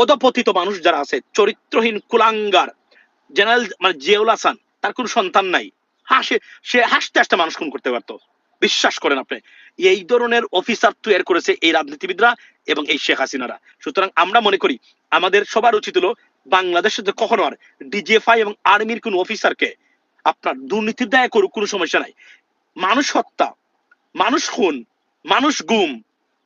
অধপতিত মানুষ যারা আছে, চরিত্রহীন, কুলাঙ্গার, জেনারেল মানে জিয়াউল হাসান, তার কোনো সন্তান নাই। হাসে, সে হাসতে হাসতে মানুষ খুন করতে পারতো। বিশ্বাস করেন আপনি, এই ধরনের অফিসার তৈরি করেছে এই রাজনীতিবিদরা এবং এই শেখ হাসিনারা। সুতরাং আমরা মনে করি, আমাদের সবার উচিত হলো বাংলাদেশে যে কখনো আর ডিজিএফআই এবং আর্মির কোন অফিসারকে আপনার দুর্নীতির দায় করুক, কোনো সমস্যা নাই। মানুষ হত্যা, মানুষ খুন, মানুষ গুম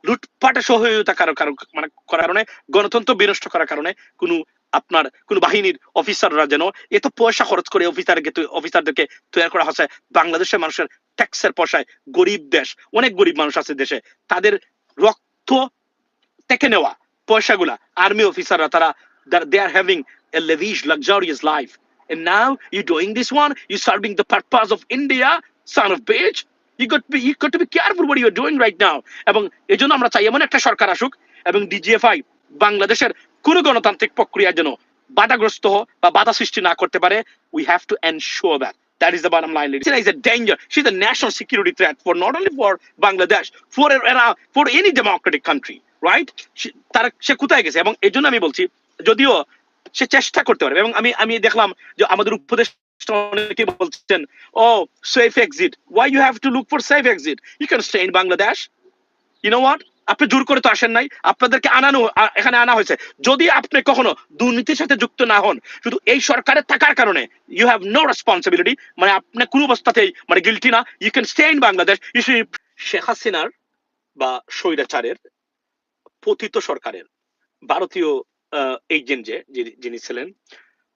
লুটপাটে সহায়তা কারও কারও মানে করার কারণে গণতন্ত্র বিনষ্ট করার কারণে কোনো আপনার কোন বাহিনীর অফিসাররা যেন এত পয়সা খরচ করে অফিসারকে অফিসারদেরকে তৈরি করা হচ্ছে। বাংলাদেশের মানুষের ট্যাক্সের পয়সায় গরিব দেশ অনেক গরিব মানুষ আছে দেশে। তাদের রক্ত থেকে নেওয়া পয়সাগুলা আর্মি অফিসাররা তারা they are having a lavish luxurious life And now you're doing this one, you're serving the purpose of India, son of bitch. এবং এজন্য আমরা বাংলাদেশের কোন গণতান্ত্রিক প্রক্রিয়া যেন বাধাগ্রস্ত বা বাধা সৃষ্টি না করতে পারে we have to ensure that That is the bottom line. It is a danger. She's a national security threat for not তার, সে কোথায় গেছে? এবং এই জন্য আমি বলছি, যদিও সে চেষ্টা করতে পারে। এবং আমি আমি দেখলাম যে আমাদের উপদেশ অনেকে বলছেন, ও safe exit why you have to look for safe exit you can stay in Bangladesh you know what আপনি জোর করে তো আসেন নাই। আপনাদেরকে আনানো এখানে আনা হয়েছে। যদি আপনি কখনো দুর্নীতির সাথে যুক্ত না হন, শুধু এই সরকারের থাকার কারণে ইউ হ্যাভ নো রেসপন্সিবিলিটি মানে আপনি কোনো অবস্থাতেই মানে গিলটি না। You can stay in Bangladesh Sheikh হাসিনার বা স্বৈরাচারের, পতিত সরকারের, ভারতীয় এজেন্ট যে যিনি ছিলেন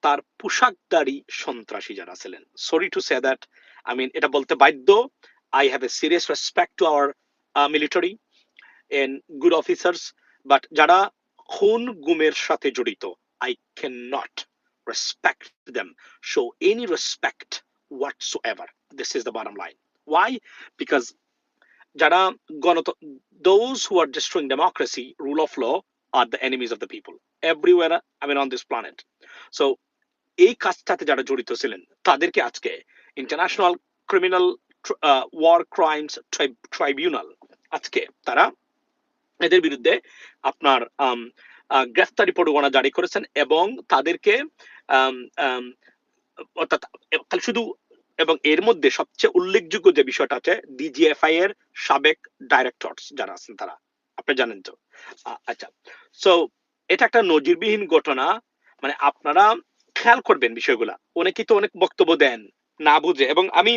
তার পোশাকদারি সন্ত্রাসী যারা ছিলেন sorry to say that I mean এটা বলতে বাধ্য I have a serious respect to our military and good officers but যারা খুন গুমের সাথে জড়িত I can not respect them show any respect whatsoever this is the bottom line why because যারা those who are destroying democracy rule of law are the enemies of the people everywhere i mean on this planet so এই কাজটাতে যারা জড়িত ছিলেন, তাদেরকে আজকে international criminal war crimes tribunal আজকে তারা এদের বিরুদ্ধে আপনার গ্রেফতারি পরোয়ানা জারি করেছেন এবং তাদেরকে অর্থাৎ শুধু এবং এর মধ্যে সবচেয়ে উল্লেখযোগ্য যে বিষয়টা আছে ডিজিএফআই এর সাবেক ডাইরেক্টরস যারা আছেন তারা। আপনি জানেন তো? আচ্ছা। সো এটা একটা নজিরবিহীন ঘটনা। মানে আপনারা খেয়াল করবেন বিষয়গুলা। অনেকেই তো অনেক বক্তব্য দেন, না বুঝে। এবং আমি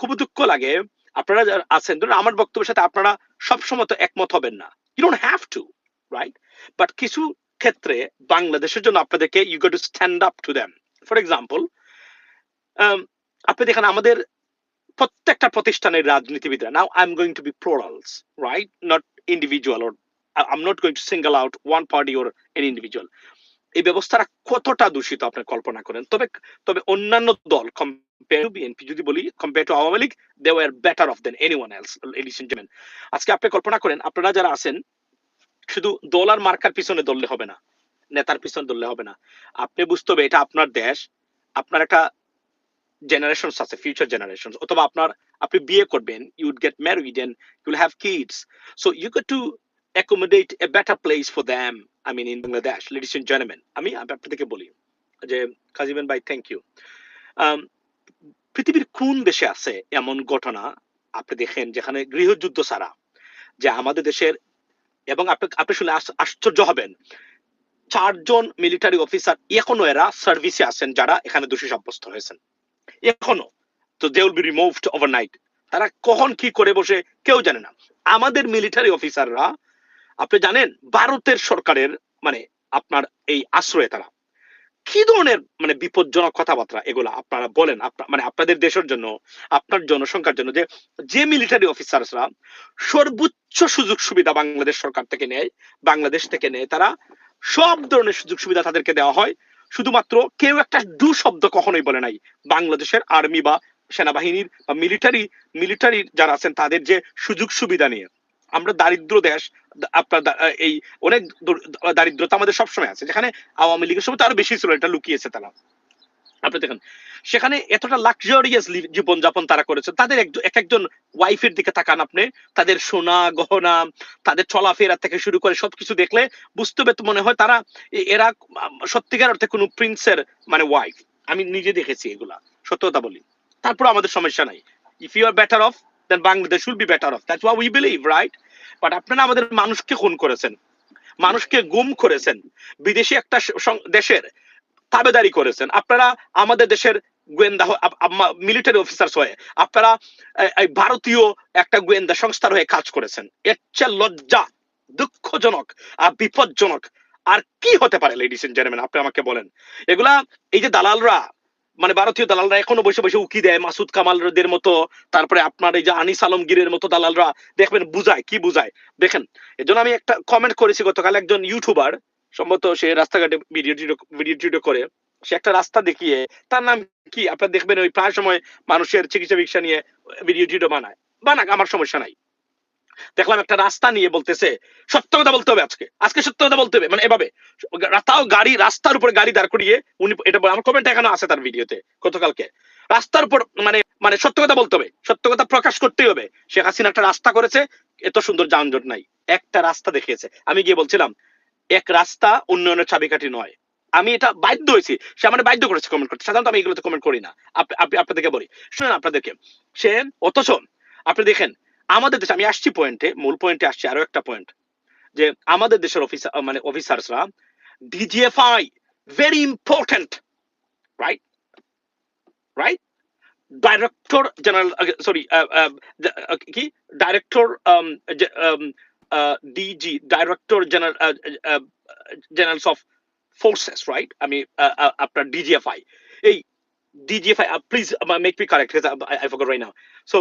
খুব দুঃখ লাগে, আপনারা যারা আছেন, ধরুন আমার বক্তব্যের সাথে আপনারা সবসময় তো একমত হবেন না। You don't have to right but কিছু ক্ষেত্রে বাংলাদেশের জন্য আপনাদেরকে you got to stand up to them for example আপনি দেখেন আমাদের প্রত্যেকটা প্রতিষ্ঠানের রাজনীতিবিদরা now I am going to be plurals right not individual I am not going to single out one party or an individual এই ব্যবস্থাটা কতটা দূষিত আপনি কল্পনা করেন? তবে তবে অন্যান্য দল কম্পেয়ার টু বিএনপি যদি বলি compare to Awami League they were better off then else ladies and আজকে আপনি কল্পনা করেন, আপনারা যারা আছেন, শুধু দল আর মার্কার পিছনে দললে হবে না, নেতার পিছনে দললে হবে না। আপনি বুঝতে হবে, এটা আপনার দেশ, আপনার একটা জেনারেশন আছে ফিউচার জেনারেশন অথবা আপনার, আপনি বিয়ে করবেন you'd get married and you'll have kids so you get to accommodate a better place for them I mean, in Bangladesh, ladies and gentlemen, আমি আপনাদেরকে বলি যে কাজিবেন ভাই থ্যাংক ইউ পৃথিবীর কোন দেশে আছে এমন ঘটনা আপনি দেখেন যেখানে গৃহযুদ্ধ ছাড়া যে আমাদের দেশের এবং আপনি আপনি শুনে আশ্চর্য হবেন। চারজন মিলিটারি অফিসার এখনও এরা সার্ভিসে আছেন যারা এখানে দোষী সাব্যস্ত হয়েছেন। এখনও। তো they will be removed overnight তারা কখন কি করে বসে কেউ জানে না। আমাদের মিলিটারি অফিসাররা আপনি জানেন, ভারতের সরকারের মানে আপনার এই আশ্রয়ে তারা কি ধরনের মানে বিপজ্জনক কথাবার্তা এগুলা আপনারা বলেন? মানে আপনাদের দেশের জন্য, আপনার জনসংখ্যার জন্য যে যে মিলিটারি অফিসাররা সর্বোচ্চ সুযোগ সুবিধা বাংলাদেশ সরকার থেকে নেয়, বাংলাদেশ থেকে নেয়, তারা সব ধরনের সুযোগ সুবিধা তাদেরকে দেওয়া হয়। শুধুমাত্র কেউ একটা দু শব্দ কখনোই বলে নাই, বাংলাদেশের আর্মি বা সেনাবাহিনীর বা মিলিটারি মিলিটারি যারা আছেন তাদের যে সুযোগ সুবিধা নিয়ে। আমরা দারিদ্র দেশ, আপনার এই অনেক দারিদ্রতা আমাদের সবসময় আছে, যেখানে আওয়ামী লীগের সময় তো আরও বেশি ছিল, এটা লুকিয়েছে তারা। আপনি দেখেন, সেখানে এতটা লাক্সারিয়াস জীবনযাপন তারা করেছে, তাদের এক- এক একজন ওয়াইফের দিকে তাকান আপনি, তাদের সোনা, গহনা, তাদের চলাফেরা থেকে শুরু করে সবকিছু দেখলে বুঝতে হবে মনে হয় তারা এরা সত্যিকার অর্থে কোনো প্রিন্সের মানে ওয়াইফ আমি নিজে দেখেছি এগুলা সত্য কথা বলি। তারপর আমাদের সমস্যা নাই। If you are better off then Bangladesh will be better off that's what we believe right but আপনারা আমাদের মানুষকে খুন করেছেন, মানুষকে গুম করেছেন, বিদেশি একটা দেশের তাবেদারি করেছেন। আপনারা আমাদের দেশের গোয়েন্দা মিলিটারি অফিসার্স হয়ে, আপনারা ভারতীয় একটা গোয়েন্দা সংস্থার হয়ে কাজ করেছেন। এর চেয়ে লজ্জা, দুঃখজনক আর বিপজ্জনক আর কি হতে পারে লেডিস এন্ড জেন্টলম্যান আপনি আমাকে বলেন। এগুলা, এই যে দালালরা মানে ভারতীয় দালালরা এখনও বসে বসে উকি দেয়, মাসুদ কামালদের মতো, তারপরে আপনার এই যে আনিস আলমগীরের মতো দালালরা, দেখবেন বুঝায়, কি বুঝায়? দেখেন, এজন্য আমি একটা কমেন্ট করেছি গতকাল একজন ইউটিউবার সম্ভবত সে রাস্তাঘাটে ভিডিও ভিডিও টিডিও করে, সে একটা রাস্তা দেখিয়ে, তার নাম কি? আপনারা দেখবেন ওই প্রায় সময় মানুষের চিকিৎসা ভিক্ষা নিয়ে ভিডিও টিডিও বানায়। বানাক, আমার সমস্যা নাই। দেখলাম একটা রাস্তা নিয়ে বলতেছে, সত্য কথা বলতে হবে আজকে আজকে সত্য কথা বলতে হবে। মানে এভাবে তাও গাড়ি, রাস্তার উপরে গাড়ি দাঁড় করিয়ে উনি এটা আমার কমেন্ট এখানে আছে তার ভিডিওতে গতকালকে। রাস্তার উপর মানে মানে সত্য কথা বলতে হবে, সত্য কথা প্রকাশ করতেই হবে। শেখ হাসিনা একটা রাস্তা করেছে, এত সুন্দর যানজট নাই, একটা রাস্তা দেখিয়েছে। আমি গিয়ে বলছিলাম, এক রাস্তা উন্নয়নের চাবিকাঠি নয়। আমি এটা বাধ্য হয়েছি, সে আমার বাধ্য করেছে কমেন্ট করতে, সাধারণত আমি এগুলোতে কমেন্ট করি না। আপ- আপ- আপনাদেরকে বলি, শুনেন আপনাদেরকে, সে, অথচ আপনি দেখেন আমাদের দেশে, আমি আসছি পয়েন্টে মূল পয়েন্টে আসছি, আরও একটা পয়েন্ট যে আমাদের দেশের অফিসার মানে অফিসার্সরা DGFI very important right right director general sorry কি? Director DG director general generals of forces right আমি আপনার ডিজিএফআই এই DGFI please make me correct I forgot right now so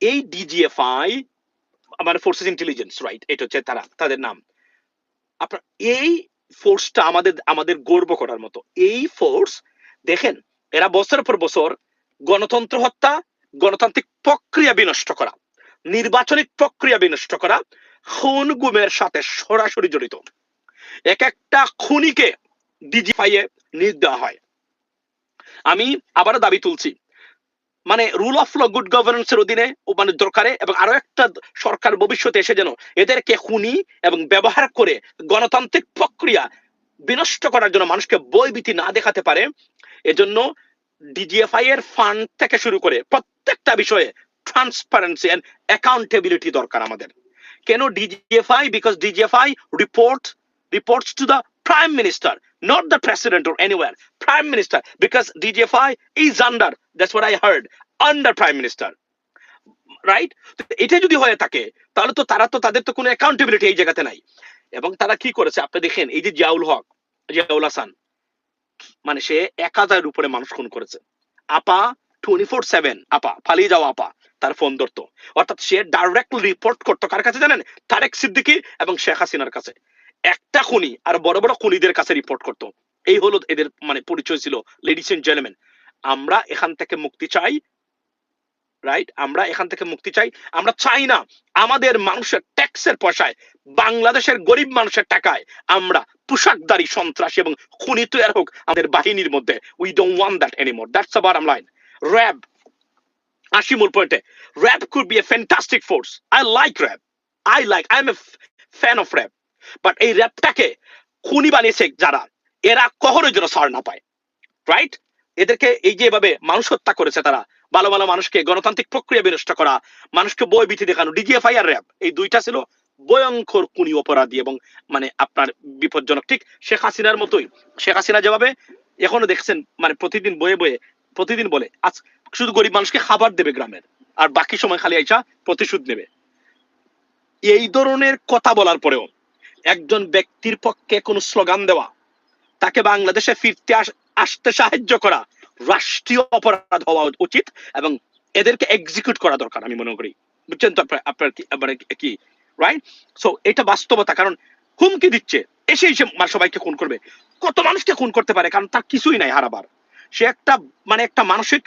এই ডিজিএফআই মানে ফোর্সেস ইন্টেলিজেন্স রাইট এটা হচ্ছে তারা, তাদের নাম। আপনার এই ফোর্সটা আমাদের আমাদের গর্ব করার মতো। এই ফোর্স দেখেন, এরা বছরের পর বছর গণতন্ত্র হত্যা, গণতান্ত্রিক প্রক্রিয়া বিনষ্ট করা, নির্বাচনিক প্রক্রিয়া বিনষ্ট করা, খুন গুমের সাথে সরাসরি জড়িত। এক একটা খুনিকে ডিজিফাই এ নিয়োগ দেওয়া হয়। আমি আবারও দাবি তুলছি মানে রুল অফ ল গুড গভর্নেন্সের অধীনে ও মানে দরকারে এবং আরও একটা সরকার ভবিষ্যতে এসে যেন এদেরকে খুনি এবং ব্যবহার করে গণতান্ত্রিক প্রক্রিয়া বিনষ্ট করার জন্য মানুষকে বইবিতি না দেখাতে পারে, এজন্য ডিজিএফআই এর ফান্ড থেকে শুরু করে প্রত্যেকটা বিষয়ে ট্রান্সপারেন্সি এন্ড অ্যাকাউন্টেবিলিটি দরকার আমাদের কেন DGFI because DGFI report reports to the prime minister not the president or anywhere. Prime minister, because DGFI is under, that's what I heard, under prime minister. Right এটা যদি হয়ে থাকে তাহলে তো তারা তো তাদের তো কোনো অ্যাকাউন্টেবিলিটি এই জায়গাতে নাই। এবং তারা কি করেছে আপনি দেখেন এই যে জিয়াউল হক জিয়াউল হাসান মানে সে এক হাজারের উপরে মানুষ খুন করেছে। আপা টোয়েন্টি ফোর সেভেন আপা পালিয়ে যাও আপা তার ফোন ধরতো। অর্থাৎ সে ডাইরেক্ট রিপোর্ট করতো কার কাছে জানেন? তারেক সিদ্দিকি এবং শেখ হাসিনার কাছে। একটা খুনি আর বড় বড় খুনিদের কাছে রিপোর্ট করতো। এই হলো এদের মানে পরিচয় ছিল লেডিস এন্ড জেন্টলম্যান আমরা এখান থেকে মুক্তি চাই রাইট আমরা এখান থেকে মুক্তি চাই। আমরা চাই না আমাদের মানুষের ট্যাক্সের পয়সায়, বাংলাদেশের গরিব মানুষের টাকায় আমরা পোশাকদারি, সন্ত্রাসী এবং খুনি তৈরি হোক আমাদের বাহিনীর মধ্যে। We don't want that anymore that's আবার লাইন র্যাব আসি মূল পয়েন্টে RAB could be a fantastic force I like RAB I like I am a fan of RAB but এই র্যাবটাকে খুনি বানিয়েছে যারা? এরা কখনোই যেন ছাড় না পায় রাইট এদেরকে এই যে এভাবে মানুষ হত্যা করেছে তারা, ভালো ভালো মানুষকে গণতান্ত্রিক প্রক্রিয়া বিনষ্ট করা, মানুষকে বই বিধি দেখানো ডিজিএফআই আর র্যাব, এই দুইটা ছিল ভয়ঙ্কর কুনি অপরাধী এবং মানে আপনার বিপজ্জনক। ঠিক শেখ হাসিনার মতোই। শেখ হাসিনা যেভাবে এখনও দেখছেন মানে প্রতিদিন বয়ে বয়ে, প্রতিদিন বলে, আজ শুধু গরিব মানুষকে খাবার দেবে গ্রামের, আর বাকি সময় খালি আইসা প্রতিশোধ নেবে। এই ধরনের কথা বলার পরেও একজন ব্যক্তির পক্ষে কোনো স্লোগান দেওয়া তাকে বাংলাদেশে ফিরতে আসতে সাহায্য করা রাষ্ট্রীয় অপরাধ হওয়া উচিত এবং এদেরকে এক্সিকিউট করা দরকার আমি মনে করি। বুঝছেন তো আপনার কি মানে কি রাইট সো এটা বাস্তবতা, কারণ হুমকি দিচ্ছে। এসে এসে সবাইকে খুন করবে। কত মানুষকে খুন করতে পারে, কারণ তার কিছুই নাই হারাবার। সে একটা মানে একটা মানসিক,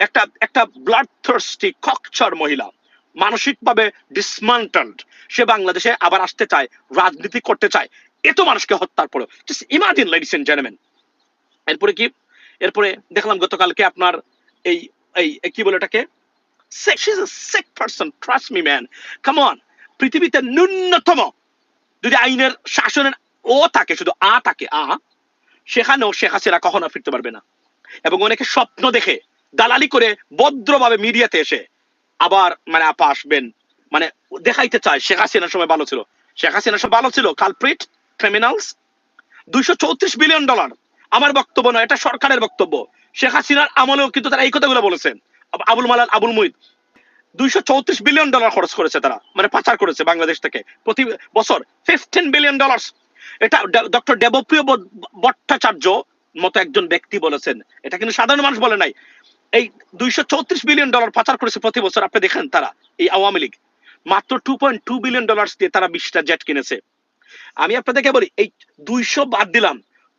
একটা একটা ব্লাড থার্স্টি ককচার মহিলা। মানসিকভাবে ডিসমান্টলড সে বাংলাদেশে আবার আসতে চায়, রাজনীতি করতে চায়। এত মানুষকে হত্যার পরেও। ইমাজিন লেডিস এন্ড জেন্টলম্যান এরপরে কি? এরপরে দেখলাম গতকালকে আপনার এই এই কি বলে এটাকে পৃথিবীতে ন্যূনতম যদি আইনের শাসনের ও থাকে, শুধু আ থাকে, আ, সেখানেও শেখ হাসিনা কখনো ফিরতে পারবে না। এবং অনেকে স্বপ্ন দেখে, দালালি করে ভদ্রভাবে মিডিয়াতে এসে আবার মানে আপা আসবেন। মানে দেখাইতে চায়, শেখ হাসিনার সময় ভালো ছিল। শেখ হাসিনার সময় ভালো ছিল কালপ্রিট ক্রিমিনালস দুইশো চৌত্রিশ বিলিয়ন ডলার আমার বক্তব্য নয়, এটা সরকারের বক্তব্য। শেখ হাসিনার আমলেও কিন্তু তারা এই কথাগুলো বলেছেন। আবুল মালাল, আবুল মুহিত দুইশো চৌত্রিশ বিলিয়ন ডলার খরচ করেছে তারা মানে পাচার করেছে বাংলাদেশ থেকে। প্রতি বছর ফিফটিন বিলিয়ন ডলার এটা ডক্টর দেবপ্রিয় ভট্টাচার্য মতো একজন ব্যক্তি বলেছেন। এটা কিন্তু সাধারণ মানুষ বলে নাই। এই দুইশো চৌত্রিশ বিলিয়ন ডলার পাচার করেছে প্রতি বছর, আপনি দেখেন তারা, এই আওয়ামী লীগ। মাত্র two point two billion dollar দিয়ে তারা বিশটা জেট কিনেছে। আমি আপনাদেরকে বলি, এই দুইশো বাদ দিলাম।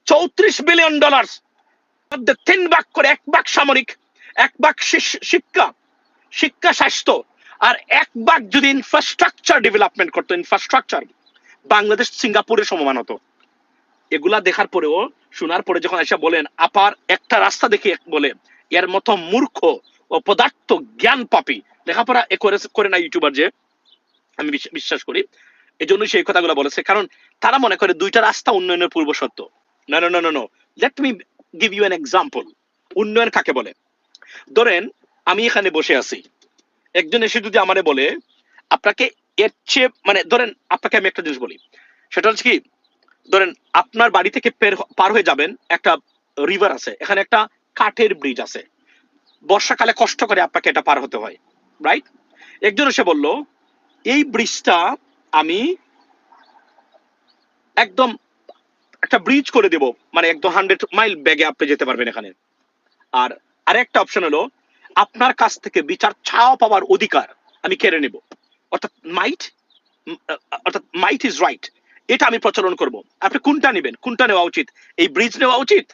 চৌত্রিশ বিলিয়ন ডলার মধ্যে তিন ভাগ করে, এক ভাগ সামরিক, এক ভাগ শিক্ষা শিক্ষা, স্বাস্থ্য, আর এক ভাগ যদি ইনফ্রাস্ট্রাকচার ডেভেলপমেন্ট করতো ইনফ্রাস্ট্রাকচার বাংলাদেশ সিঙ্গাপুরের সমান হতো। এগুলা দেখার পরেও, শোনার পরে যখন এসে বলেন, আপার একটা রাস্তা দেখে বলে, এর মতো মূর্খ ও পদার্থ জ্ঞান পাপি, লেখাপড়া করে না ইউটিউবার যে, আমি বিশ্বাস করি এই জন্যই সেই কথাগুলো বলেছে। কারণ তারা মনে করে দুইটা রাস্তা উন্নয়নের পূর্ব সত্য। না না না না let me give you an example উন্নয়ন কাকে বলে? ধরেন, আমি এখানে বসে আছি। একজন এসে যদি আমারে বলে, আপনাকে এর চেয়ে মানে ধরেন, আপনাকে আমি একটা জিনিস বলি। সেটা হচ্ছে কি, ধরেন, আপনার বাড়ি থেকে পার হয়ে যাবেন একটা রিভার আছে। এখানে একটা কাঠের ব্রিজ আছে। বর্ষাকালে কষ্ট করে আপনাকে এটা পার হতে হয় রাইট একজন এসে বলল, এই ব্রিজটা আমি একদম একটা ব্রিজ করে দেব। মানে একদম হান্ড্রেড মাইল ব্যাগে আপনি যেতে পারবেন এখানে। আর আরেকটা অপশন হলো, আপনার কাছ থেকে বিচার ছাওয়া পাওয়ার অধিকার আমি কেড়ে নেব। অর্থাৎ মাইট অর্থাৎ মাইট ইজ রাইট এটা আমি প্রচলন করব। আপনি কোনটা নেবেন? কোনটা নেওয়া উচিত? এই ব্রিজ নেওয়া উচিত?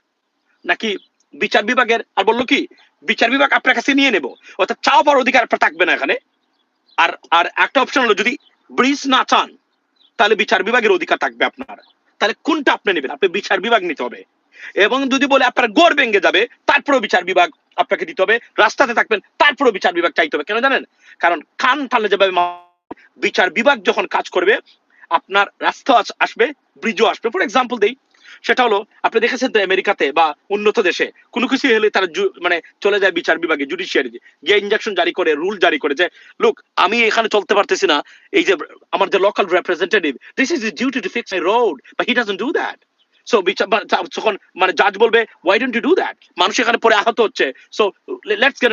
নাকি বিচার বিভাগের? আর বলল কি, বিচার বিভাগ আপনার কাছে নিয়ে নেব। অর্থাৎ চাওয়া পাওয়ার অধিকার আপনার থাকবে না এখানে। আর আর একটা অপশন হলো, যদি ব্রিজ না চান, তাহলে বিচার বিভাগের অধিকার থাকবে আপনার। তাহলে কোনটা আপনি নেবেন? আপনি বিচার বিভাগ নিতে হবে। এবং যদি বলে আপনার গড় ভেঙে যাবে, তারপরেও বিচার বিভাগ আপনাকে দিতে হবে। রাস্তাতে থাকবেন, তারপরেও বিচার বিভাগ চাইতে হবে। কেন জানেন? কারণ কান টানলে যাবে বিচার বিভাগ যখন কাজ করবে, আপনার রাস্তা আসবে ব্রিজও আসবে। ফর এক্সাম্পল দেই সেটা হলো, আপনি দেখেছেন তো আমেরিকাতে বা উন্নত দেশে, কোনো কিছু হলে তারা মানে চলে যায় বিচার বিভাগে জুডিশিয়ারি গিয়ে ইনজেকশন জারি করে রুল জারি করে যে লোক আমি এখানে চলতে পারতেছি না। এই যে আমার যে local representative this is duty to fix my road but he doesn't do that so যখন মানে জাজ বলবে why don't you do that মানুষ এখানে পরে আহত হচ্ছে। সো লেটস গেট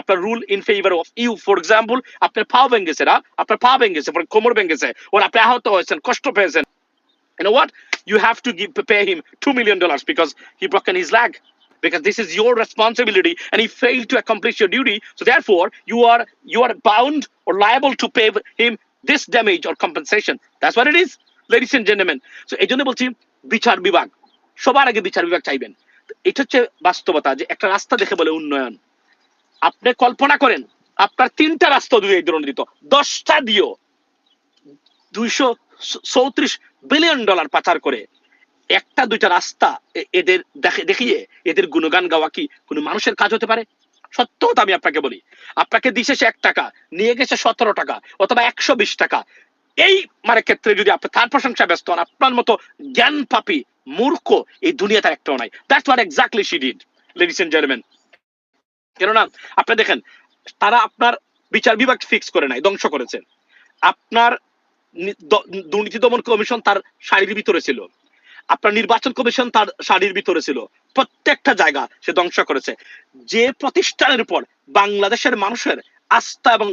আপনার rule in favour of you for example আপনার পা ভেঙেছে, না? আপনার পা ভেঙেছে কোমর ভেঙেছে, ওর আপনি আহত হয়েছেন, কষ্ট পেয়েছেন। You know what? You have to give, pay him two million dollars because he broken his leg. Because this is your responsibility, and he failed to accomplish your duty. So therefore, you are you are bound or liable to pay him this damage or compensation. That's what it is, ladies and gentlemen. So এই জন্য বলছি বিচার বিভাগ সবার আগে বিচার বিভাগ চাইবেন এটা হচ্ছে বাস্তবতা যে একটা রাস্তা দেখে বলে উন্নয়ন আপনি কল্পনা করেন আপনার তিনটা রাস্তা যদি এই ধরনের দিত দশটা দিও দুইশো চৌত্রিশ বিলিয়ন ডলার পাচার করে, একটা, দুইটা রাস্তা এদের দেখে- দেখিয়ে এদের গুণগান গাওয়া কি কোনো মানুষের কাজ হতে পারে? সত্য কথা আমি আপনাকে বলি। আপনাকে দিছে সে এক টাকা, নিয়ে গেছে সতেরো টাকা অথবা একশো বিশ টাকা। এই মানে ক্ষেত্রে যদি আপনি তার প্রশংসা ব্যস্ত হন, আপনার মতো জ্ঞান পাপি, মূর্খ এই দুনিয়াতে একটাও নাই। That's what exactly she did ladies and gentleman কেননা, আপনি দেখেন, তারা আপনার বিচার বিভাগ ফিক্স করে নাই, ধ্বংস করেছে। আপনার দুর্নীতি দমন কমিশন তার শাড়ির ভিতরে ছিল। আপনার নির্বাচন কমিশন তার শাড়ির ভিতরে ছিল। প্রত্যেকটা জায়গা সে ধ্বংস করেছে। যে প্রতিষ্ঠানের উপর বাংলাদেশের মানুষের আস্থা এবং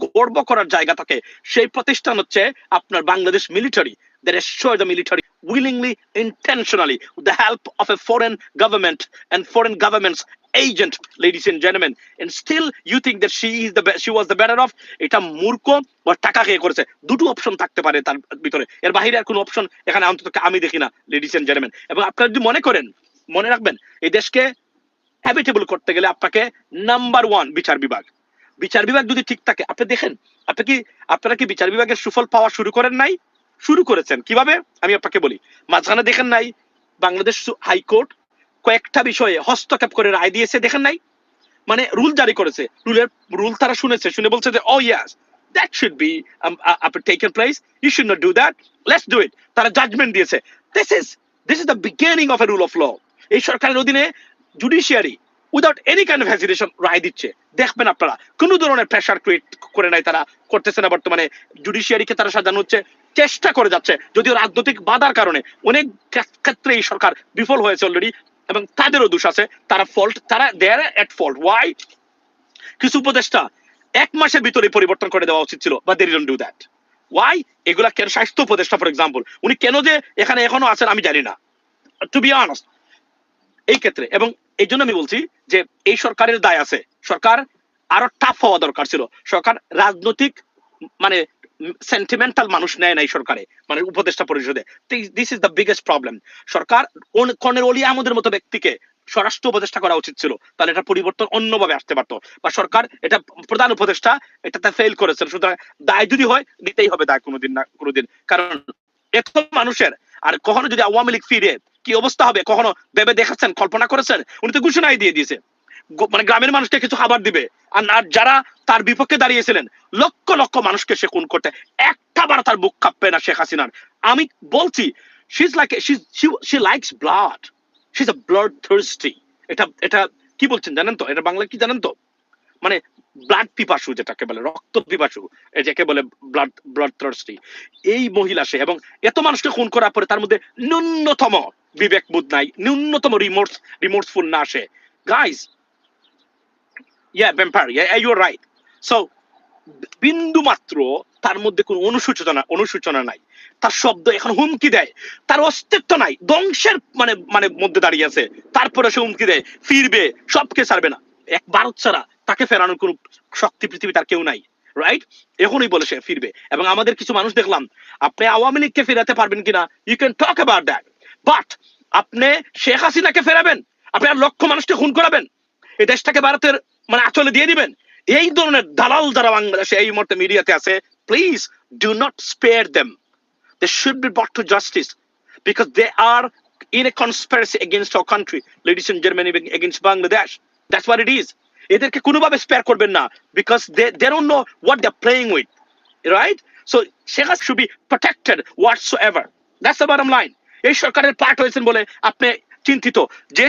গর্ব করার জায়গা থাকে সেই প্রতিষ্ঠান হচ্ছে আপনার Bangladesh military. That assure the military willingly, intentionally, with the help of a foreign government agent, ladies and gentlemen. And still, you think that she is the she was the better off? এটা মূর্খ বা টাকা খেয়ে করেছে। দুটো option থাকতে পারে তার ভিতরে। এর বাইরে আর কোনো অপশন এখানে অন্তত আমি দেখি না লেডিস এন্ড জেন্টলম্যান এবং আপনারা যদি মনে করেন মনে রাখবেন এই দেশকে হ্যাবিটেবল করতে গেলে আপনাকে নাম্বার ওয়ান বিচার বিভাগ। বিচার বিভাগ যদি ঠিক থাকে আপনি দেখেন আপনি কি আপনারা কি বিচার বিভাগের সুফল পাওয়া শুরু করেন নাই? শুরু করেছেন। কীভাবে? আমি আপনাকে বলি। মাঝখানে দেখেন নাই বাংলাদেশ হাইকোর্ট কয়েকটা বিষয়ে হস্তক্ষেপ করে রায় দিয়েছে, দেখেন নাই? মানে রুল জারি করেছে। রুলের, রুল তারা শুনেছে, শুনে বলছে যে ও yes that should be taken place you should not do that let's do it তারা জাজমেন্ট দিয়েছে। This is this is the beginning of a rule of law এই সরকারের অধীনে judiciary without any kind of hesitation রায় দিচ্ছে। দেখবেন আপনারা, কোনো ধরনের প্রেশার ক্রিয়েট করে নাই তারা, করতেছে না বর্তমানে। জুডিশিয়ারিকে তারা সাজানো হচ্ছে, চেষ্টা করে যাচ্ছে। যদিও রাজনৈতিক বাধার কারণে অনেক ক্ষেত্রে এই সরকার বিফল হয়েছে অলরেডি এবং তাদেরও দোষ আছে, তারা ফল্ট তারা দেয়ার এট ফল্ট ওয়াই কিছু উপদেষ্টা এক মাসের ভিতরে পরিবর্তন করে দেওয়া উচিত ছিল বা দেরি ডু দ্যাট ওয়াই এগুলা কেন স্বাস্থ্য উপদেষ্টা ফর এক্সাম্পল উনি কেন যে এখানে এখনও আছেন আমি জানি না। টু বি অনার্স এই ক্ষেত্রে, এবং এই জন্য আমি বলছি যে এই সরকারের দায় আছে। সরকার আরও টাফ হওয়া দরকার ছিল। সরকার রাজনৈতিক মানে সেন্টিমেন্টাল মানুষ নেয় নাই সরকারে মানে উপদেষ্টা পরিষদে। This is the biggest problem Sarkar colonel Oli আহমদের মতো ব্যক্তিকে স্বরাষ্ট্র উপদেষ্টা করা উচিত ছিল, তাহলে এটা পরিবর্তন অন্যভাবে আসতে পারতো। বা সরকার এটা প্রধান উপদেষ্টা এটাতে ফেল করেছে সুতরাং দায় যদি হয় দিতেই হবে দায় কোনোদিন না, কোনোদিন। কারণ এত মানুষের, আর কখনো যদি আওয়ামী লীগ ফিরে, কি অবস্থা হবে? কখনো ভেবে দেখাচ্ছেন, কল্পনা করেছেন? উনি তো ঘোষণাই দিয়ে দিয়েছে। মানে গ্রামের মানুষকে কিছু খাবার দিবে। আর যারা তার বিপক্ষে দাঁড়িয়েছিলেন, লক্ষ লক্ষ মানুষকে সে খুন করতে একটা বার তার বুক কাঁপবে না শেখ হাসিনার। আমি বলছি কি বলছেন জানেন তো? এটা বাংলা কি জানেন তো? মানে ব্লাড পিপাসু যেটাকে বলে, রক্ত পিপাসু যাকে বলে ব্লাড ব্লাড থার্স্টি এই মহিলা সে, এবং এত মানুষকে খুন করার পরে তার মধ্যে ন্যূনতম বিবেকবোধ নাই, ন্যূনতম রিমোর্স রিমোর্সফুল না আসে guys yeah vampire. Yeah, yeah you're right. So বিন্দু মাত্র তার মধ্যে কোনো অনুসূচনা অনুসূচনা নাই। তার শব্দ এখন হুমকি দেয়। তার অস্তিত্ব নাই। ধ্বংসের মানে মানে মধ্যে দাঁড়িয়ে আছে। তারপরে সে হুমকি দেয়। ফিরবে সবকে ছাড়বে না। এক ভারত ছাড়া তাকে ফেরানোর কোনো শক্তি পৃথিবী তার কেউ নাই। রাইট এখনই বলে সে ফিরবে। এবং আমাদের কিছু মানুষ দেখলাম আপনি আওয়ামী লীগকে ফেরাতে পারবেন কিনা? You can talk about that but আপনি শেখ হাসিনাকে ফেরাবেন? আপনি আর লক্ষ মানুষকে খুন করাবেন? এই দেশটাকে ভারতের মানে আচলে দিয়ে দিবেন এই ধরনের দালাল যারা বাংলাদেশে এই মুহূর্তে মিডিয়াতে আছে please do not spare them they should be brought to justice because they are in a conspiracy against our country ladies and gentlemen against Bangladesh that's what it is এদেরকে কোনোভাবে স্পেয়ার করবেন না because they they don't know what they're playing with right so Sheikh Hasina should be protected whatsoever that's the bottom line এই সরকারের part হয়েছেন বলে আপনি চিন্তিত যে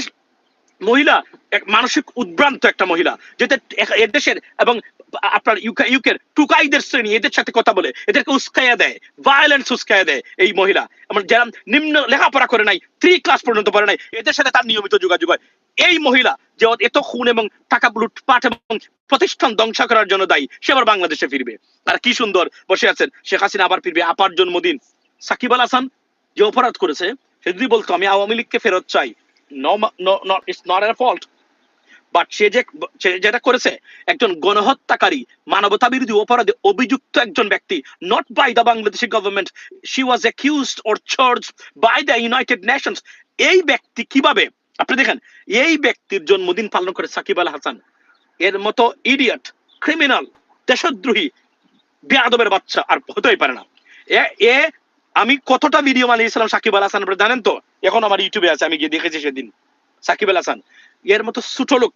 মহিলা এক মানসিক উদ্ভ্রান্ত একটা মহিলা, যেটা এ- এ এবং আপনার ইউকে ইউকের টুকাইদের শ্রেণি, এদের সাথে কথা বলে, এদেরকে উস্কাইয়া দেয় ভায়োলেন্স উস্কাইয়া দেয় এই মহিলা। এবং যারা নিম্ন লেখাপড়া করে নাই থ্রি ক্লাস পর্যন্ত পড়ে নাই, এদের সাথে তার নিয়মিত যোগাযোগ হয়। এই মহিলা যে এত খুন এবং টাকা লুটপাট এবং প্রতিষ্ঠান ধ্বংস করার জন্য দায়ী, সে আবার বাংলাদেশে ফিরবে। আর কি সুন্দর বসে আছেন শেখ হাসিনা, আবার ফিরবে আপার জন্মদিন। সাকিব আল হাসান যে অপরাধ করেছে, সে যদি বলতো, আমি আওয়ামী লীগকে ফেরত চাই। নো নো ইটস নট এর ফল্ট বাট সে যে যেটা করেছে, একজন গণহত্যাকারী মানবতা বিরোধী অপরাধে অভিযুক্ত একজন ব্যক্তি not by the Bangladeshi government she was accused or charge by the United Nations এই ব্যক্তি কীভাবে, আপনি দেখেন, এই ব্যক্তির জন্মদিন পালন করে সাকিব আল হাসান। এর মতো ইডিয়ট ক্রিমিনাল দেশদ্রোহী বেয়াদবের বাচ্চা আর হতেই পারে না। এ এ, আমি কতটা ভিডিও বানিয়েছিলাম সাকিব আল হাসান জানেন তো? এখন আমার ইউটিউবে আছে, আমি গিয়ে দেখেছি সেদিন। সাকিব আল হাসান, এর মতো ছোট লোক,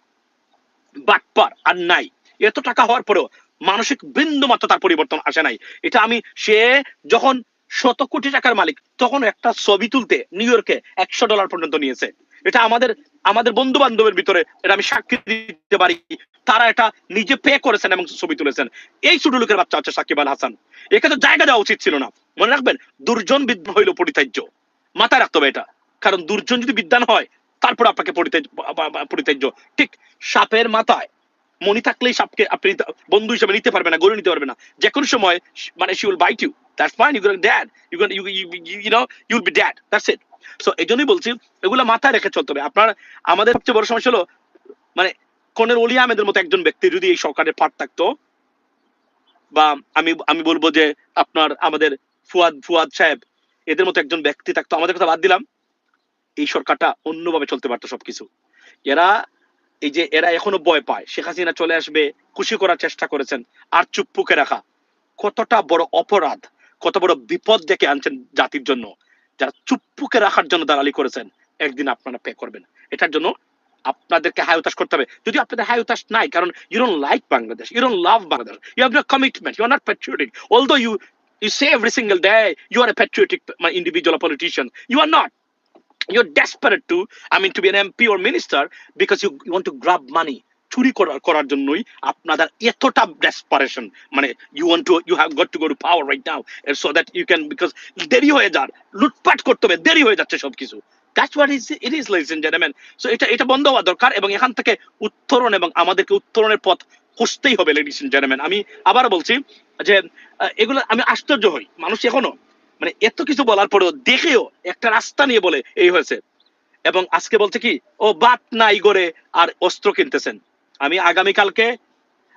বাটপার, আর নাই। এত টাকা হওয়ার পরেও মানসিক বিন্দু মাত্র তার পরিবর্তন আসে নাই। এটা আমি, সে যখন শত কোটি টাকার মালিক, তখন একটা ছবি তুলতে নিউ ইয়র্কে একশো ডলার পর্যন্ত নিয়েছে। এটা আমাদের আমাদের বন্ধু বান্ধবের ভিতরে এটা আমি সাক্ষী দিতে পারি। তারা এটা নিজে পে করেছেন এবং ছবি তুলেছেন। এই ছোট লোকের বাচ্চা হচ্ছে সাকিব আল হাসান। একে তো জায়গা দেওয়া উচিত ছিল না। মনে রাখবেন, দুর্জন বিদ্যান হইল পরিত্যাজ্য। মাথায় রাখতে হবে এটা। কারণ দুর্জন যদি বিদ্যান হয়, তারপর আপনাকে পরিত্যাজ্য। ঠিক সাপের মাথায় মনি থাকলেই সাপকে আপনি বন্ধু হিসেবে নিতে পারবেন না, গড়ে নিতে পারবেন না। যে কোনো সময় মানে she will bite you that's fine you dead you you you know you will be dead that's it so এই জন্যই বলছি, এগুলো মাথায় রেখে চলতে হবে। আপনার, আমাদের সবচেয়ে বড় সমস্যা হলো মানে কনের অলি আহমেদের মতো একজন ব্যক্তি যদি এই সরকারের পাট থাকতো, বা আমি আমি বলব যে আপনার আমাদের ফুয়াদ ফুয়াদ সাহেব, এদের মতো একজন ব্যক্তি থাকতো, আমাদের কথা বাদ দিলাম। এই সরকারটা অন্যভাবে চলতে পারতো সবকিছু। এরা এই যে এরা এখনও ভয় পায় শেখ হাসিনা চলে আসবে খুশি করার চেষ্টা করেছেন আর চুপ্পুকে রাখা। কতটা বড় অপরাধ কত বড় বিপদ ডেকে আনছেন জাতির জন্য। যারা চুপ্পুকে রাখার জন্য দালালি করেছেন একদিন আপনারা পে করবেন। এটার জন্য আপনাদেরকে হাই উতাস করতে হবে। যদি আপনাদের হাই উতাস নাই কারণ you don't like Bangladesh you don't love Bangladesh you have no commitment you are not patriotic although you every single day you are a patriotic uh, individual or politician you are not. You're desperate to i mean to be an mp or minister because you, you want to grab money চুরি করার করার জন্যই আপনাদের এতটা desperation মানে you want to you have got to go to power right now so that you can because দেরি হয়ে যার লুটপাট করতে হবে দেরি হয়ে যাচ্ছে সবকিছু। That's what is it is ladies gentleman so এটা এটা বন্ধ হওয়া দরকার এবং এখান থেকে উত্তরণ এবং আমাদেরকে উত্তরণের পথ খুঁজতেই হবে লেডিস এন্ড জেন্টলম্যান আমি আবার বলছি যে এগুলো আমি আশ্চর্য হই। মানুষ এখনও মানে এত কিছু বলার পরেও দেখেও একটা রাস্তা নিয়ে বলে এই হয়েছে এবং আজকে বলছে কি ও বাত নাই করে আর অস্ত্র কিনতেছেন আমি আগামীকালকে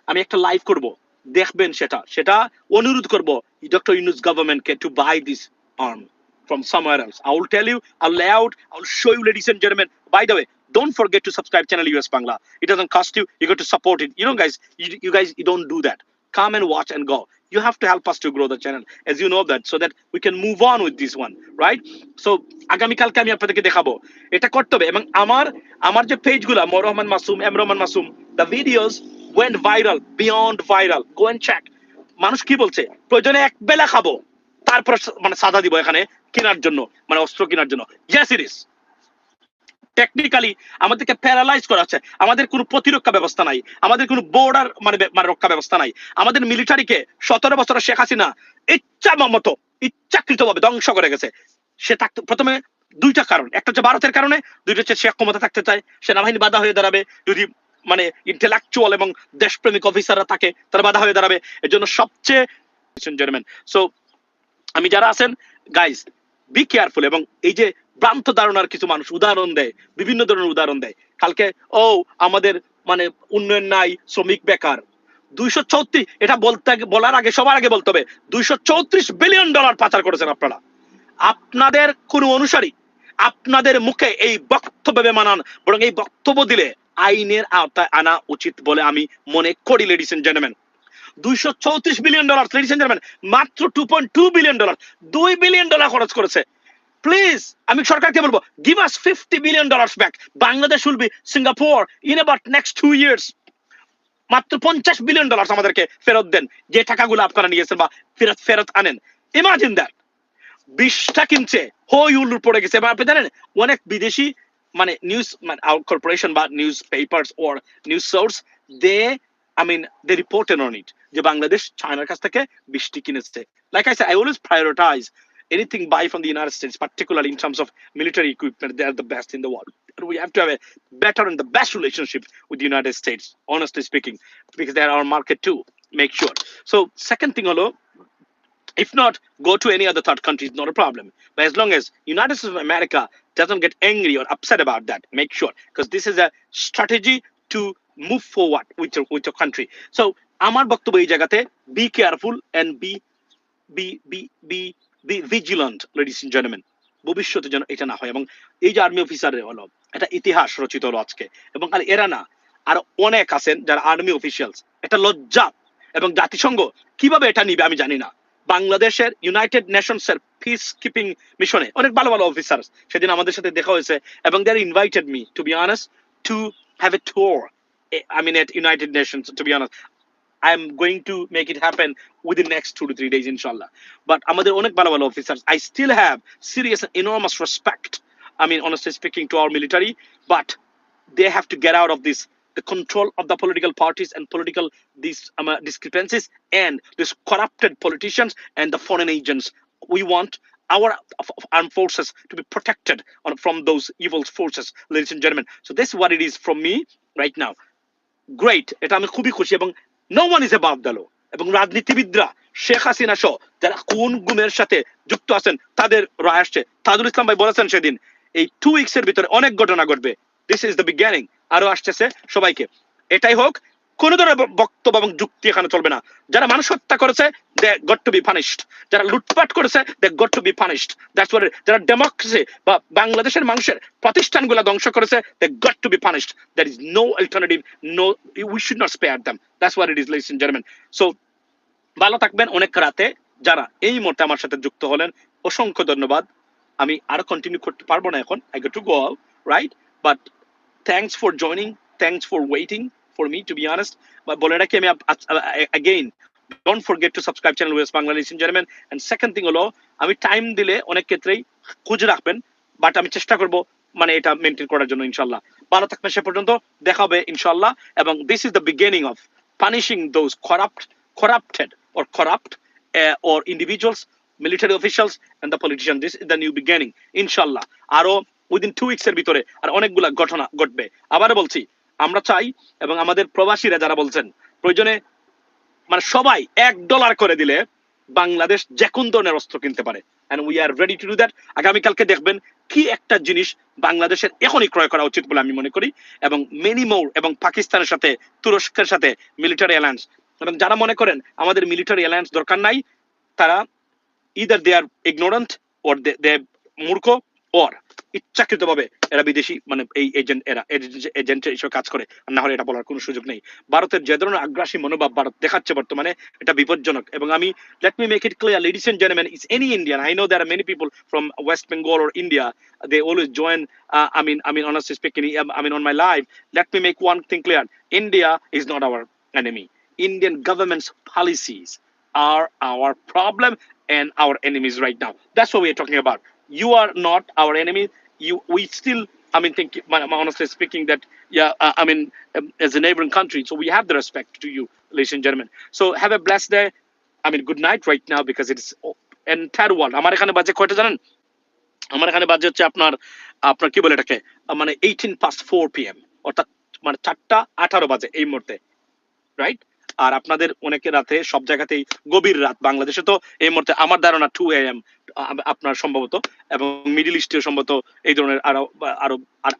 আমি একটা লাইভ করব দেখবেন সেটা সেটা অনুরোধ করব ডক্টর ইউনুস গভর্নমেন্টকে to buy this arm from somewhere else. I will tell you aloud. I will show you, ladies and gentlemen. By the way, don't forget to subscribe channel US Bangla. It doesn't cost you. You got to support it. You know, guys, you, you guys, you don't do that. Come and watch and go. You have to help us to grow the channel, as you know that, so that we can move on with this one, right? So আগামীকালকে আমি আপনাদেরকে দেখাবো। এটা করতে হবে এবং আমার আমার যে পেজগুলো মোর Rahman Masum M Rahman Masum the videos went viral beyond viral go and check মানুষ কি বলছে? প্রয়োজনে এক বেলা খাব। তারপর মানে সাদা দিব এখানে কেনার জন্য মানে অস্ত্র কেনার জন্য। ইয়েস ইট ইস টেকনিক্যালি আমাদেরকে প্যারালাইজ করা হচ্ছে আমাদের কোনো প্রতিরক্ষা ব্যবস্থা নাই। আমাদের কোনো বর্ডার মানে মানে রক্ষা ব্যবস্থা নাই। আমাদের মিলিটারিকে সতেরো বছর শেখ হাসিনা ইচ্ছা মতো ইচ্ছাকৃত ভাবে ধ্বংস করে গেছে। সে থাকতে প্রথমে দুইটা কারণ। একটা হচ্ছে ভারতের কারণে, দুইটা হচ্ছে শেখ ক্ষমতা থাকতে চায়। সেনাবাহিনী বাধা হয়ে দাঁড়াবে। যদি মানে ইন্টেলেকচুয়াল এবং দেশপ্রেমিক অফিসাররা থাকে, তারা বাধা হয়ে দাঁড়াবে। এর জন্য সবচেয়ে সো আমি যারা আছেন গাইস বি কেয়ারফুল এবং এই যে ভ্রান্ত ধারণার কিছু মানুষ উদাহরণ দেয়, বিভিন্ন ধরনের উদাহরণ দেয়। কালকে, ও, আমাদের মানে উন্নয়ন নাই, শ্রমিক বেকার। দুইশো চৌত্রিশ, এটা বলতে বলার আগে, সবার আগে বলতে হবে, দুইশো চৌত্রিশ বিলিয়ন ডলার পাচার করেছেন আপনারা। আপনাদের কোন অনুসারী, আপনাদের মুখে এই বক্তব্য মানান, বরং এই বক্তব্য দিলে আইনের আওতায় আনা উচিত বলে আমি মনে করি লেডিস এন্ড জেন্টলম্যান দুইশো চৌত্রিশ billion dollar ladies and gentleman মাত্র two point two billion dollar, দুই বিলিয়ন ডলার খরচ করেছে। প্লিজ আমি সরকারকে বলব give us fifty billion dollars back Bangladesh will be Singapore in about next two years মাত্র পঞ্চাশ বিলিয়ন ডলার আমাদেরকে ফেরত দেন। যে টাকাগুলো আপনারা নিয়েছেন বা ফেরত ফেরত আনেন। ইমাজিন দ্যাট বিশটা কিনছে, হই উল্লুর পড়ে গেছে। এবং আপনি জানেন, অনেক বিদেশি মানে নিউজ মানে কর্পোরেশন বা news papers or news source they I mean they reported on it যে বাংলাদেশ চায়নার কাছ থেকে বৃষ্টি কিনেছে। Like I I always prioritise anything buy from the United States, particularly in terms of military equipment, they are the best in the world. And we have to have a better and the best relationship with the United States, honestly speaking, because they are our market too. Make sure. So, second thing, Olo, if not, go to any other third country, it's not a problem. But as long as United States of America doesn't get angry or upset about that, make sure, because this is a strategy to move forward with your, with your country. So, আমার বক্তব্য এই জায়গাতে be careful and be be be be be vigilant ladies and gentleman ভবিষ্যতে যেন এটা না হয়। এবং এই যে আর্মি অফিসার হলো এটা ইতিহাস রচিত হলো আজকে। এবং আর এরা না আর অনেক আছেন যারা আর্মি অফিসিয়ালস এটা লজ্জা। এবং জাতিসংঘ কীভাবে এটা নিবে আমি জানি না। বাংলাদেশের ইউনাইটেড নেশনস এর পিস কিপিং মিশনে অনেক ভালো ভালো অফিসার সেদিন আমাদের সাথে দেখা হয়েছে। এবং they are invited me to be honest to have a tour I mean, at United Nations, to be honest, I'm going to make it happen within next two to three days, inshallah. But আমাদের অনেক ভালো ভালো officers, I still have serious and enormous respect. I mean, honestly speaking, to our military, but they have to get out of this the control of the political parties and political these um, uh, discrepancies and these corrupted politicians and the foreign agents. We want our of- of armed forces to be protected on, from those evil forces, ladies and gentlemen. So this is what it is from me right now. Great এটা আমি খুবই খুশি এবং No one is above the law এবং রাজনীতিবিদরা, শেখ হাসিনা সহ যারা কোন গুমের সাথে যুক্ত আছেন, তাদের রায় আসছে। তাজুল ইসলাম ভাই বলেছেন সেদিন, এই টু উইকস এর ভিতরে অনেক ঘটনা ঘটবে। দিস ইজ দ্য বিজ্ঞানিং আরও আসতেছে সবাইকে। এটাই হোক কোন ধরনের বক্তব্য এবং যুক্তি এখানে চলবে না। যারা মানুষ হত্যা করেছে they got to be punished যারা লুটপাট করেছে they got to be punished that's what যারা ডেমোক্রেসি বা বাংলাদেশের মানুষের প্রতিষ্ঠানগুলো ধ্বংস করেছে they got to be punished that is no alternative no we should not spare them that's what it is ladies and gentleman so ভালো থাকবেন অনেক রাতে। যারা এই মুহূর্তে আমার সাথে যুক্ত হলেন, অসংখ্য ধন্যবাদ। আমি আরও কন্টিনিউ করতে পারব না এখন। I get to go right but thanks for joining thanks for waiting for me to be honest বলে রাখি আমি again don't forget to subscribe channel West Bangla listen gentleman and second thing হলো আমি time দিলে অনেক ক্ষেত্রেই খুঁজে রাখবেন বাট আমি চেষ্টা করব মানে এটা মেনটেন করার জন্য ইনশাল্লাহ ভালো থাকবেন সে পর্যন্ত দেখা হবে ইনশাল্লাহ এবং this is the beginning of punishing those corrupt, corrupted or corrupt uh, or individuals, military officials and the politicians. This is the new beginning. Inshallah. আরও উইদিন টু উইকস এর ভিতরে আর অনেকগুলা ঘটনা ঘটবে আবার বলছি আমরা চাই এবং আমাদের প্রবাসীরা যারা বলছেন, প্রয়োজনে মানে সবাই এক ডলার করে দিলে বাংলাদেশ যে কোন ধরনের অস্ত্র কিনতে পারে। And we are ready to do that আগামীকালকে দেখবেন কি একটা জিনিস বাংলাদেশের এখনই ক্রয় করা উচিত বলে আমি মনে করি এবং মেনি মোর এবং পাকিস্তানের সাথে, তুরস্কের সাথে মিলিটারি অ্যালায়েন্স এবং যারা মনে করেন আমাদের মিলিটারি অ্যালায়েন্স দরকার নাই, তারা ইদার দে আর ইগনোরেন্ট ওর দে মূর্খ ওর ইচ্ছাকৃতভাবে এরা বিদেশি মানে এই এজেন্ট এরা এজেন্ট হিসেবে কাজ করে আর না হলে এটা বলার কোনো সুযোগ নেই ভারতের যে ধরনের আগ্রাসী মনোভাব ভারত দেখাচ্ছে বর্তমানে এটা বিপজ্জনক এবং আমি make it clear ladies and gentlemen it's any indian i know there are many people from west bengal or india they always join uh, i mean i mean honestly speaking um, i mean on my live let me make one thing clear india is not our enemy indian government's policies are our problem and our enemies right now that's what we're talking about you are not our enemy you we still i mean think honestly speaking that yeah uh, i mean um, as a neighboring country so we have the respect to you ladies and gentlemen so have a blessed day I mean, good night right now because it's entire world. আমার এখানে বাজে কয়টা জানেন আমার এখানে বাজে হচ্ছে আপনার আপনার কি বলে এটাকে আহ, মানে eighteen past four P M অর্থাৎ মানে চারটা আঠারো বাজে এই মুহূর্তে রাইট আর আপনাদের অনেকে রাতে সব জায়গাতেই গভীর রাত বাংলাদেশে। তো এই মুহূর্তে আমার ধারণা টু এম আপনার সম্ভবত, এবং মিডিল ইস্টেও সম্ভবত এই ধরনের আরও আরও, আর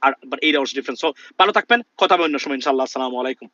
আওয়ার্স ডিফারেন্স ভালো থাকবেন, কথা হবে অন্য সময় ইনশাল্লাহ আসসালামু আলাইকুম।